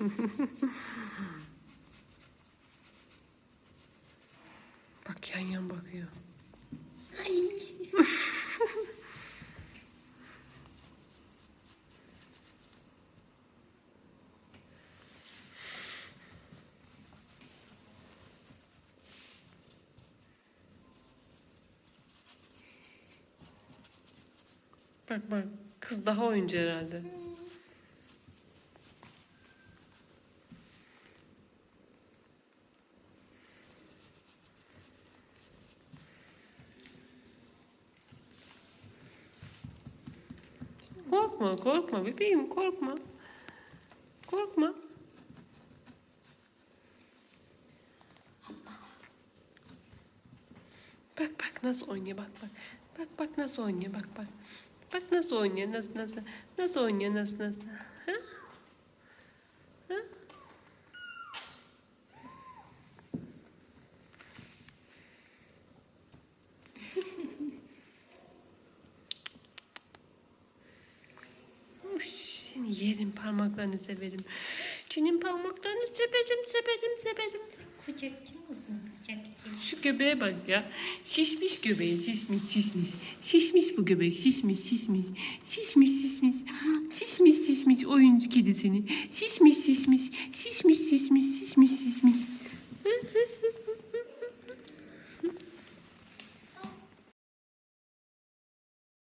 Bak yan yan bakıyor. Ay. Bak bak kız daha oyuncu herhalde. Korkma korkma bebeğim korkma. Korkma. Bak bak nasıl oynuyor bak bak. Bak bak nasıl oynuyor bak bak. Bak nasıl oynuyor nasıl nasıl. Nasıl oynuyor nasıl nasıl. Ha? Ha? Uş, Seni yerim parmaklarını severim. Senin parmaklarını severim severim severim. Kucakçı mısın? Kucakçı. Şu göbeğe bak ya. Şişmiş göbeği, şişmiş, şişmiş. Şişmiş bu göbek, şişmiş, şişmiş. Şişmiş, şişmiş. Şişmiş, şişmiş oyuncu kedisini. Şişmiş, şişmiş. Şişmiş.